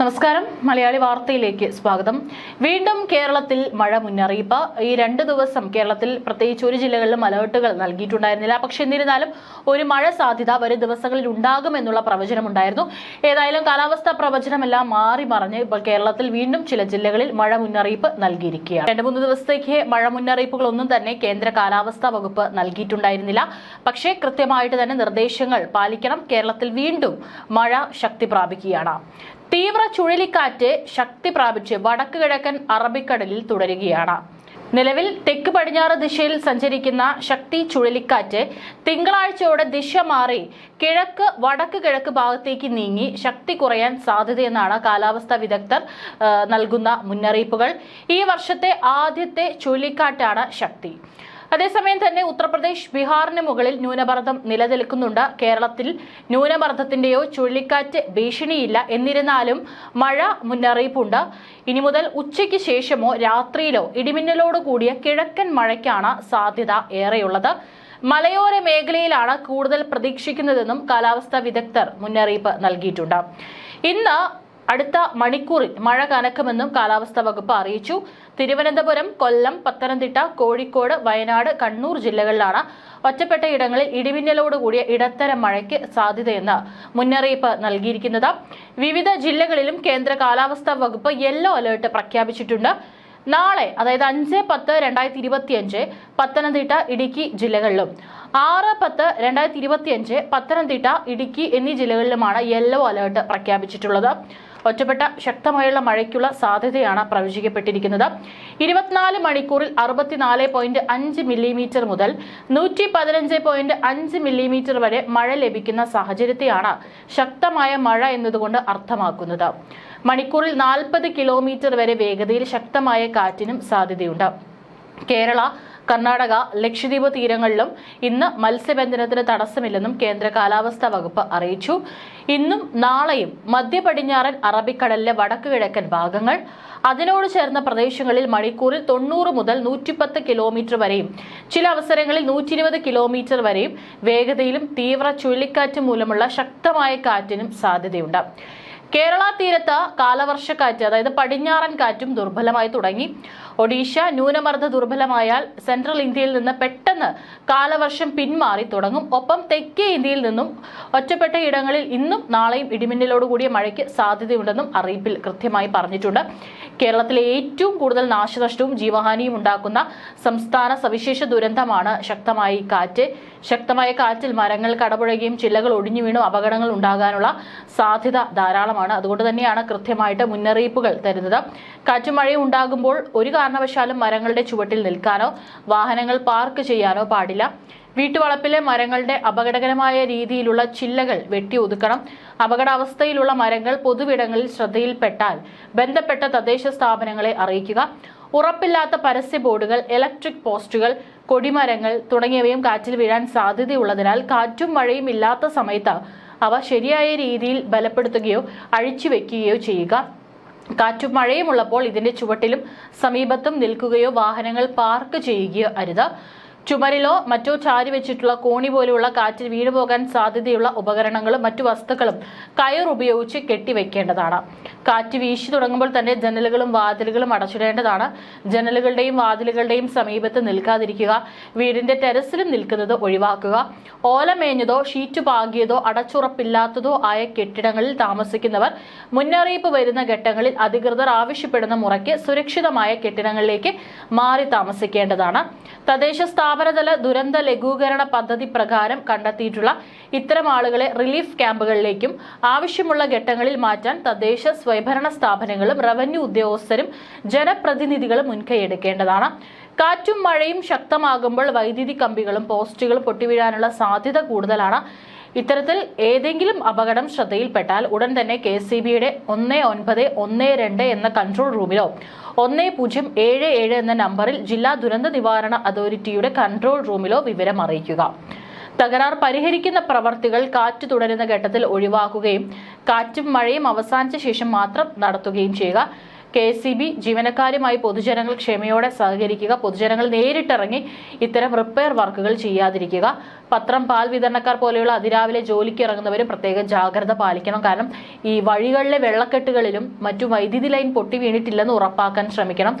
നമസ്കാരം. മലയാളി വാർത്തയിലേക്ക് സ്വാഗതം. വീണ്ടും കേരളത്തിൽ മഴ മുന്നറിയിപ്പ്. ഈ രണ്ട് ദിവസം കേരളത്തിൽ പ്രത്യേകിച്ച് ഒരു ജില്ലകളിലും അലേർട്ടുകൾ നൽകിയിട്ടുണ്ടായിരുന്നില്ല. പക്ഷെ എന്നിരുന്നാലും ഒരു മഴ സാധ്യത വരും ദിവസങ്ങളിൽ ഉണ്ടാകുമെന്നുള്ള പ്രവചനമുണ്ടായിരുന്നു ഏതായാലും കാലാവസ്ഥാ പ്രവചനമെല്ലാം മാറി മറിഞ്ഞ് ഇപ്പോൾ കേരളത്തിൽ വീണ്ടും ചില ജില്ലകളിൽ മഴ മുന്നറിയിപ്പ് നൽകിയിരിക്കുകയാണ്. രണ്ട് മൂന്ന് ദിവസത്തേക്ക് മഴ മുന്നറിയിപ്പുകളൊന്നും തന്നെ കേന്ദ്ര കാലാവസ്ഥാ വകുപ്പ് നൽകിയിട്ടുണ്ടായിരുന്നില്ല. പക്ഷേ കൃത്യമായിട്ട് തന്നെ നിർദ്ദേശങ്ങൾ പാലിക്കണം. കേരളത്തിൽ വീണ്ടും മഴ ശക്തി പ്രാപിക്കുകയാണ്. തീവ്ര ചുഴലിക്കാറ്റ് ശക്തി പ്രാപിച്ച് വടക്ക് കിഴക്കൻ അറബിക്കടലിൽ തുടരുകയാണ്. നിലവിൽ തെക്ക് പടിഞ്ഞാറ് ദിശയിൽ സഞ്ചരിക്കുന്ന ശക്തി ചുഴലിക്കാറ്റ് തിങ്കളാഴ്ചയോടെ ദിശ മാറി കിഴക്ക് വടക്ക് കിഴക്ക് ഭാഗത്തേക്ക് നീങ്ങി ശക്തി കുറയാൻ സാധ്യതയെന്നാണ് കാലാവസ്ഥാ വിദഗ്ധർ നൽകുന്ന മുന്നറിയിപ്പുകൾ. ഈ വർഷത്തെ ആദ്യത്തെ ചുഴലിക്കാറ്റാണ് ശക്തി. അതേസമയം തന്നെ ഉത്തർപ്രദേശ് ബീഹാറിന് മുകളിൽ ന്യൂനമർദ്ദം നിലനിൽക്കുന്നുണ്ട്. കേരളത്തിൽ ന്യൂനമർദ്ദത്തിന്റെയോ ചുഴലിക്കാറ്റ് ഭീഷണിയില്ല. എന്നിരുന്നാലും മഴ മുന്നറിയിപ്പുണ്ട്. ഇനി മുതൽ ഉച്ചയ്ക്ക് ശേഷമോ രാത്രിയിലോ ഇടിമിന്നലോട് കൂടിയ കിഴക്കൻ മഴയ്ക്കാണ് സാധ്യത ഏറെയുള്ളത്. മലയോര മേഖലയിലാണ് കൂടുതൽ പ്രതീക്ഷിക്കുന്നതെന്നും കാലാവസ്ഥാ വിദഗ്ധർ മുന്നറിയിപ്പ് നൽകിയിട്ടുണ്ട്. ഇന്ന് അടുത്ത മണിക്കൂറിൽ മഴ കനക്കുമെന്നും കാലാവസ്ഥാ വകുപ്പ് അറിയിച്ചു. തിരുവനന്തപുരം കൊല്ലം പത്തനംതിട്ട കോഴിക്കോട് വയനാട് കണ്ണൂർ ജില്ലകളിലാണ് ഒറ്റപ്പെട്ട ഇടങ്ങളിൽ ഇടിമിന്നലോട് കൂടിയ ഇടത്തരം മഴയ്ക്ക് സാധ്യതയെന്ന് മുന്നറിയിപ്പ് നൽകിയിരിക്കുന്നത്. വിവിധ ജില്ലകളിലും കേന്ദ്ര കാലാവസ്ഥാ വകുപ്പ് യെല്ലോ അലേർട്ട് പ്രഖ്യാപിച്ചിട്ടുണ്ട്. നാളെ അതായത് അഞ്ച് പത്ത് രണ്ടായിരത്തി ഇരുപത്തിയഞ്ച് പത്തനംതിട്ട ഇടുക്കി ജില്ലകളിലും. ആറ് പത്ത് രണ്ടായിരത്തി ഇരുപത്തിയഞ്ച് പത്തനംതിട്ട ഇടുക്കി എന്നീ ജില്ലകളിലുമാണ് യെല്ലോ അലേർട്ട് പ്രഖ്യാപിച്ചിട്ടുള്ളത്. ഒറ്റപ്പെട്ട ശക്തമായുള്ള മഴയ്ക്കുള്ള സാധ്യതയാണ് പ്രവചിക്കപ്പെട്ടിരിക്കുന്നത്. ഇരുപത്തിനാല് മണിക്കൂറിൽ അറുപത്തിനാല് പോയിന്റ് അഞ്ച് മില്ലിമീറ്റർ മുതൽ നൂറ്റി പതിനഞ്ച് പോയിന്റ് അഞ്ച് മില്ലിമീറ്റർ വരെ മഴ ലഭിക്കുന്ന സാഹചര്യത്തെയാണ് ശക്തമായ മഴ എന്നതുകൊണ്ട് അർത്ഥമാക്കുന്നത്. മണിക്കൂറിൽ നാൽപ്പത് കിലോമീറ്റർ വരെ വേഗതയിൽ ശക്തമായ കാറ്റിനും സാധ്യതയുണ്ട്. കേരള കർണാടക ലക്ഷദ്വീപ് തീരങ്ങളിലും ഇന്ന് മത്സ്യബന്ധനത്തിന് തടസ്സമില്ലെന്നും കേന്ദ്ര കാലാവസ്ഥാ വകുപ്പ് അറിയിച്ചു. ഇന്നും നാളെയും മധ്യ പടിഞ്ഞാറൻ അറബിക്കടലിലെ വടക്കു കിഴക്കൻ ഭാഗങ്ങൾ അതിനോട് ചേർന്ന പ്രദേശങ്ങളിൽ മണിക്കൂറിൽ തൊണ്ണൂറ് മുതൽ നൂറ്റിപ്പത്ത് കിലോമീറ്റർ വരെയും ചില അവസരങ്ങളിൽ നൂറ്റി ഇരുപത് കിലോമീറ്റർ വരെയും വേഗതയിലും തീവ്ര ചുഴലിക്കാറ്റ് മൂലമുള്ള ശക്തമായ കാറ്റിനും സാധ്യതയുണ്ട്. കേരള തീരത്ത് കാലവർഷക്കാറ്റ് അതായത് പടിഞ്ഞാറൻ കാറ്റും ദുർബലമായി തുടങ്ങി. ഒഡീഷ ന്യൂനമർദ്ദ ദുർബലമായാൽ സെൻട്രൽ ഇന്ത്യയിൽ നിന്ന് പെട്ടെന്ന് കാലവർഷം പിന്മാറി തുടങ്ങും. ഒപ്പം തെക്കേ ഇന്ത്യയിൽ നിന്നും ഒറ്റപ്പെട്ട ഇടങ്ങളിൽ ഇന്നും നാളെയും ഇടിമിന്നലോടുകൂടിയ മഴയ്ക്ക് സാധ്യതയുണ്ടെന്നും അറിയിപ്പിൽ കൃത്യമായി പറഞ്ഞിട്ടുണ്ട്. കേരളത്തിലെ ഏറ്റവും കൂടുതൽ നാശനഷ്ടവും ജീവഹാനിയും ഉണ്ടാക്കുന്ന സംസ്ഥാന സവിശേഷ ദുരന്തമാണ് ശക്തമായ കാറ്റ്. ശക്തമായ കാറ്റിൽ മരങ്ങൾ കടപുഴകിയും ചില്ലകൾ ഒടിഞ്ഞു വീണും അപകടങ്ങൾ ഉണ്ടാകാനുള്ള സാധ്യത ധാരാളമാണ്. അതുകൊണ്ട് തന്നെയാണ് കൃത്യമായിട്ട് മുന്നറിയിപ്പുകൾ തരുന്നത്. കാറ്റും മഴയും ഉണ്ടാകുമ്പോൾ ഒരു കാരണവശാലും മരങ്ങളുടെ ചുവട്ടിൽ നിൽക്കാനോ വാഹനങ്ങൾ പാർക്ക് ചെയ്യാനോ പാടില്ല. വീട്ടുവളപ്പിലെ മരങ്ങളുടെ അപകടകരമായ രീതിയിലുള്ള ചില്ലകൾ വെട്ടി ഒതുക്കണം. അപകടാവസ്ഥയിലുള്ള മരങ്ങൾ പൊതുവിടങ്ങളിൽ ശ്രദ്ധയിൽപ്പെട്ടാൽ ബന്ധപ്പെട്ട തദ്ദേശ സ്ഥാപനങ്ങളെ അറിയിക്കുക. ഉറപ്പില്ലാത്ത പരസ്യ ബോർഡുകൾ ഇലക്ട്രിക് പോസ്റ്റുകൾ കൊടിമരങ്ങൾ തുടങ്ങിയവയും കാറ്റിൽ വീഴാൻ സാധ്യതയുള്ളതിനാൽ കാറ്റും മഴയും ഇല്ലാത്ത സമയത്ത് അവ ശരിയായ രീതിയിൽ ബലപ്പെടുത്തുകയോ അഴിച്ചുവെക്കുകയോ ചെയ്യുക. കാറ്റും മഴയും ഉള്ളപ്പോൾ ഇതിന്റെ ചുവട്ടിലും സമീപത്തും നിൽക്കുകയോ വാഹനങ്ങൾ പാർക്ക് ചെയ്യുകയോ അരുത്. ചുമരിലോ മറ്റോ ചാരി വെച്ചിട്ടുള്ള കോണി പോലെയുള്ള കാറ്റിൽ വീണുപോകാൻ സാധ്യതയുള്ള ഉപകരണങ്ങളും മറ്റു വസ്തുക്കളും കയർ ഉപയോഗിച്ച് കെട്ടിവെക്കേണ്ടതാണ്. കാറ്റ് വീശി തുടങ്ങുമ്പോൾ തന്നെ ജനലുകളും വാതിലുകളും അടച്ചിടേണ്ടതാണ്. ജനലുകളുടെയും വാതിലുകളുടെയും സമീപത്ത് നിൽക്കാതിരിക്കുക. വീടിന്റെ ടെറസിലും നിൽക്കുന്നത് ഒഴിവാക്കുക. ഓലമേഞ്ഞതോ ഷീറ്റ് പാകിയതോ അടച്ചുറപ്പില്ലാത്തതോ ആയ കെട്ടിടങ്ങളിൽ താമസിക്കുന്നവർ മുന്നറിയിപ്പ് വരുന്ന ഘട്ടങ്ങളിൽ അധികൃതർ ആവശ്യപ്പെടുന്ന മുറയ്ക്ക് സുരക്ഷിതമായ കെട്ടിടങ്ങളിലേക്ക് മാറി താമസിക്കേണ്ടതാണ്. തദ്ദേശ സ്ഥാപനതല ദുരന്ത ലഘൂകരണ പദ്ധതി പ്രകാരം കണ്ടെത്തിയിട്ടുള്ള ഇത്തരം ആളുകളെ റിലീഫ് ക്യാമ്പുകളിലേക്കും ആവശ്യമുള്ള ഘട്ടങ്ങളിൽ മാറ്റാൻ തദ്ദേശ സ്വയംഭരണ സ്ഥാപനങ്ങളും റവന്യൂ ഉദ്യോഗസ്ഥരും ജനപ്രതിനിധികളും മുൻകൈയെടുക്കേണ്ടതാണ്. കാറ്റും മഴയും ശക്തമാകുമ്പോൾ വൈദ്യുതി കമ്പികളും പോസ്റ്റുകളും പൊട്ടിവീഴാനുള്ള സാധ്യത കൂടുതലാണ്. ഇത്തരത്തിൽ ഏതെങ്കിലും അപകടം ശ്രദ്ധയിൽപ്പെട്ടാൽ ഉടൻ തന്നെ കെ സി ബിയുടെ ഒന്ന് ഒൻപത് ഒന്ന് രണ്ട് എന്ന കൺട്രോൾ റൂമിലോ ഒന്ന് പൂജ്യം ഏഴ് ഏഴ് എന്ന നമ്പറിൽ ജില്ലാ ദുരന്ത നിവാരണ അതോറിറ്റിയുടെ കൺട്രോൾ റൂമിലോ വിവരം അറിയിക്കുക. തകരാർ പരിഹരിക്കുന്ന പ്രവർത്തികൾ കാറ്റ് തുടരുന്ന ഘട്ടത്തിൽ ഒഴിവാക്കുകയും കാറ്റും മഴയും അവസാനിച്ച ശേഷം മാത്രം നടത്തുകയും ചെയ്യുക. കെ എസ് ജീവനക്കാരുമായി പൊതുജനങ്ങൾ ക്ഷമയോടെ സഹകരിക്കുക പൊതുജനങ്ങൾ നേരിട്ടിറങ്ങി ഇത്തരം റിപ്പയർ വർക്കുകൾ ചെയ്യാതിരിക്കുക. പത്രം പാൽ വിതരണക്കാർ പോലെയുള്ള അതിരാവിലെ ജോലിക്ക് ഇറങ്ങുന്നവരും പ്രത്യേകം ജാഗ്രത പാലിക്കണം. കാരണം ഈ വഴികളിലെ വെള്ളക്കെട്ടുകളിലും മറ്റു വൈദ്യുതി ലൈൻ പൊട്ടി വീണിട്ടില്ലെന്ന് ഉറപ്പാക്കാൻ ശ്രമിക്കണം.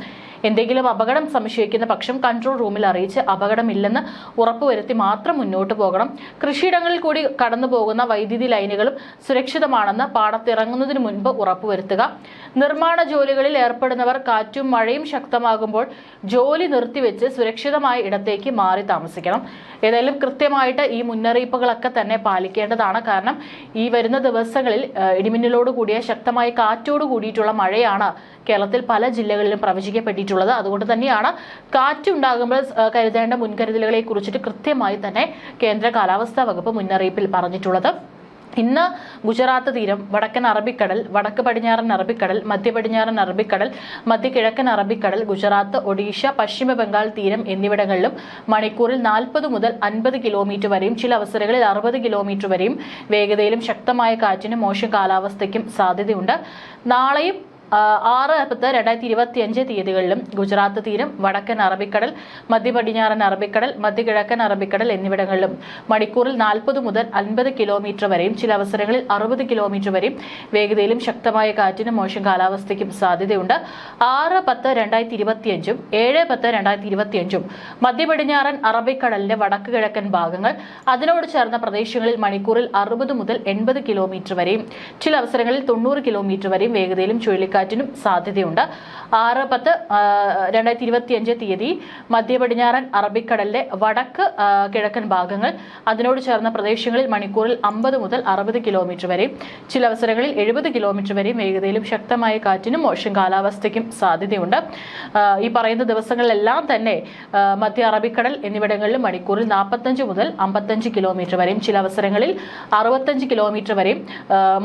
എന്തെങ്കിലും അപകടം സംശയിക്കുന്ന പക്ഷം കൺട്രോൾ റൂമിൽ അറിയിച്ച് അപകടമില്ലെന്ന് ഉറപ്പുവരുത്തി മാത്രം മുന്നോട്ട് പോകണം. കൃഷിയിടങ്ങളിൽ കൂടി കടന്നു പോകുന്ന വൈദ്യുതി ലൈനുകളും സുരക്ഷിതമാണെന്ന് പാടത്തിറങ്ങുന്നതിന് മുൻപ് ഉറപ്പുവരുത്തുക. നിർമ്മാണ ജോലികളിൽ ഏർപ്പെടുന്നവർ കാറ്റും മഴയും ശക്തമാകുമ്പോൾ ജോലി നിർത്തിവെച്ച് സുരക്ഷിതമായ ഇടത്തേക്ക് മാറി താമസിക്കണം. ഏതായാലും കൃത്യമായിട്ട് ഈ മുന്നറിയിപ്പുകളൊക്കെ തന്നെ പാലിക്കേണ്ടതാണ്. കാരണം ഈ വരുന്ന ദിവസങ്ങളിൽ ഇടിമിന്നലോട് കൂടിയ ശക്തമായ കാറ്റോട് കൂടിയിട്ടുള്ള മഴയാണ് കേരളത്തിൽ പല ജില്ലകളിലും പ്രവചിക്കപ്പെട്ടിട്ടുള്ളത്. അതുകൊണ്ട് തന്നെയാണ് കാറ്റുണ്ടാകുമ്പോൾ കരുതേണ്ട മുൻകരുതലുകളെ കുറിച്ചിട്ട് കൃത്യമായി തന്നെ കേന്ദ്ര കാലാവസ്ഥാ വകുപ്പ് മുന്നറിയിപ്പിൽ പറഞ്ഞിട്ടുള്ളത്. ഇന്ന് ഗുജറാത്ത് തീരം വടക്കൻ അറബിക്കടൽ വടക്ക് പടിഞ്ഞാറൻ അറബിക്കടൽ മധ്യ പടിഞ്ഞാറൻ അറബിക്കടൽ മധ്യ കിഴക്കൻ അറബിക്കടൽ ഗുജറാത്ത് ഒഡീഷ പശ്ചിമ ബംഗാൾ തീരം എന്നിവിടങ്ങളിലും മണിക്കൂറിൽ നാൽപ്പത് മുതൽ അൻപത് കിലോമീറ്റർ വരെയും ചില അവസരങ്ങളിൽ അറുപത് കിലോമീറ്റർ വരെയും വേഗതയിലും ശക്തമായ കാറ്റിനും മോശം കാലാവസ്ഥയ്ക്കും സാധ്യതയുണ്ട്. നാളെയും ആറ് പത്ത് രണ്ടായിരത്തി ഇരുപത്തി അഞ്ച് തീയതികളിലും ഗുജറാത്ത് തീരം വടക്കൻ അറബിക്കടൽ മധ്യപടിഞ്ഞാറൻ അറബിക്കടൽ മധ്യകിഴക്കൻ അറബിക്കടൽ എന്നിവിടങ്ങളിലും മണിക്കൂറിൽ നാൽപ്പത് മുതൽ അൻപത് കിലോമീറ്റർ വരെയും ചില അവസരങ്ങളിൽ അറുപത് കിലോമീറ്റർ വരെയും വേഗതയിലും ശക്തമായ കാറ്റിനും മോശം കാലാവസ്ഥയ്ക്കും സാധ്യതയുണ്ട്. ആറ് പത്ത് രണ്ടായിരത്തി ഇരുപത്തിയഞ്ചും ഏഴ് പത്ത് രണ്ടായിരത്തി ഇരുപത്തിയഞ്ചും മധ്യപടിഞ്ഞാറൻ അറബിക്കടലിന്റെ വടക്ക് കിഴക്കൻ ഭാഗങ്ങൾ അതിനോട് ചേർന്ന പ്രദേശങ്ങളിൽ മണിക്കൂറിൽ അറുപത് മുതൽ എൺപത് കിലോമീറ്റർ വരെയും ചില അവസരങ്ങളിൽ തൊണ്ണൂറ് കിലോമീറ്റർ വരെയും വേഗതയിലും ചുഴലിക്കാറ്റിനും സാധ്യതയുണ്ട്. ആറ് പത്ത് രണ്ടായിരത്തി ഇരുപത്തിയഞ്ച് തീയതി മധ്യ പടിഞ്ഞാറൻ അറബിക്കടലിലെ വടക്ക് കിഴക്കൻ ഭാഗങ്ങൾ അതിനോട് ചേർന്ന പ്രദേശങ്ങളിൽ മണിക്കൂറിൽ അമ്പത് മുതൽ അറുപത് കിലോമീറ്റർ വരെയും ചില അവസരങ്ങളിൽ എഴുപത് കിലോമീറ്റർ വരെയും വേഗതയിലും ശക്തമായ കാറ്റിനും മോശം കാലാവസ്ഥയ്ക്കും സാധ്യതയുണ്ട്. ഈ പറയുന്ന ദിവസങ്ങളിലെല്ലാം തന്നെ മധ്യ അറബിക്കടൽ എന്നിവിടങ്ങളിൽ മണിക്കൂറിൽ നാൽപ്പത്തഞ്ച് മുതൽ അമ്പത്തഞ്ച് കിലോമീറ്റർ വരെയും ചില അവസരങ്ങളിൽ അറുപത്തഞ്ച് കിലോമീറ്റർ വരെയും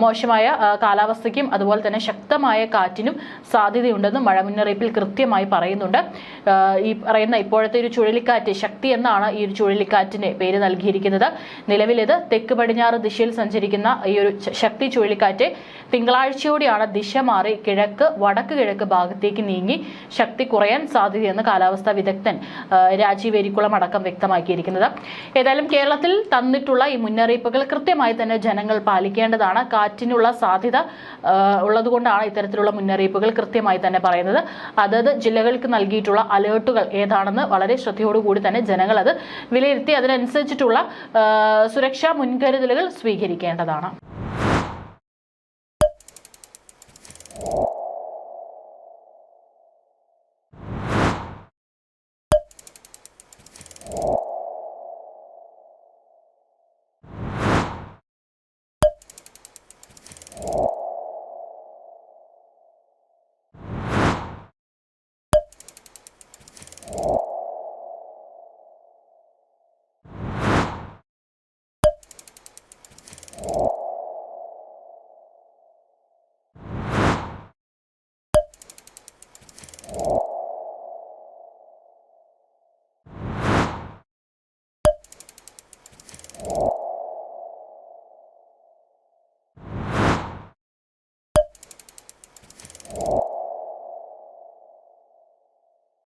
മോശമായ കാലാവസ്ഥയ്ക്കും അതുപോലെ തന്നെ ശക്തമായ കാറ്റിനും സാധ്യതയുണ്ടെന്നും മഴ മുന്നറിയിപ്പിൽ കൃത്യമായി പറയുന്നുണ്ട്. ഈ പറയുന്ന ഇപ്പോഴത്തെ ഒരു ചുഴലിക്കാറ്റ് ശക്തി എന്നാണ് ഈ ഒരു ചുഴലിക്കാറ്റിന് പേര് നൽകിയിരിക്കുന്നത്. നിലവിൽ ഇത് തെക്ക് പടിഞ്ഞാറ് ദിശയിൽ സഞ്ചരിക്കുന്ന ഈ ഒരു ശക്തി ചുഴലിക്കാറ്റ് തിങ്കളാഴ്ചയോടെയാണ് ദിശ മാറി കിഴക്ക് വടക്ക് കിഴക്ക് ഭാഗത്തേക്ക് നീങ്ങി ശക്തി കുറയാൻ സാധ്യതയെന്ന് കാലാവസ്ഥാ വിദഗ്ധൻ രാജീവ് എരിക്കുളം അടക്കം വ്യക്തമാക്കിയിരിക്കുന്നത്. ഏതായാലും കേരളത്തിൽ തന്നിട്ടുള്ള ഈ മുന്നറിയിപ്പുകൾ കൃത്യമായി തന്നെ ജനങ്ങൾ പാലിക്കേണ്ടതാണ്. കാറ്റിനുള്ള സാധ്യത ഉള്ളതുകൊണ്ടാണ് ഇത്തരത്തിലുള്ള മുന്നറിയിപ്പുകൾ കൃത്യമായി തന്നെ പറയുന്നത് അതത് ജില്ലകൾക്ക് നൽകിയിട്ടുള്ള അലേർട്ടുകൾ ഏതാണെന്ന് വളരെ ശ്രദ്ധയോടുകൂടി തന്നെ ജനങ്ങൾ അത് വിലയിരുത്തി അതിനനുസരിച്ചിട്ടുള്ള സുരക്ഷാ മുൻകരുതലുകൾ സ്വീകരിക്കേണ്ടതാണ്. you.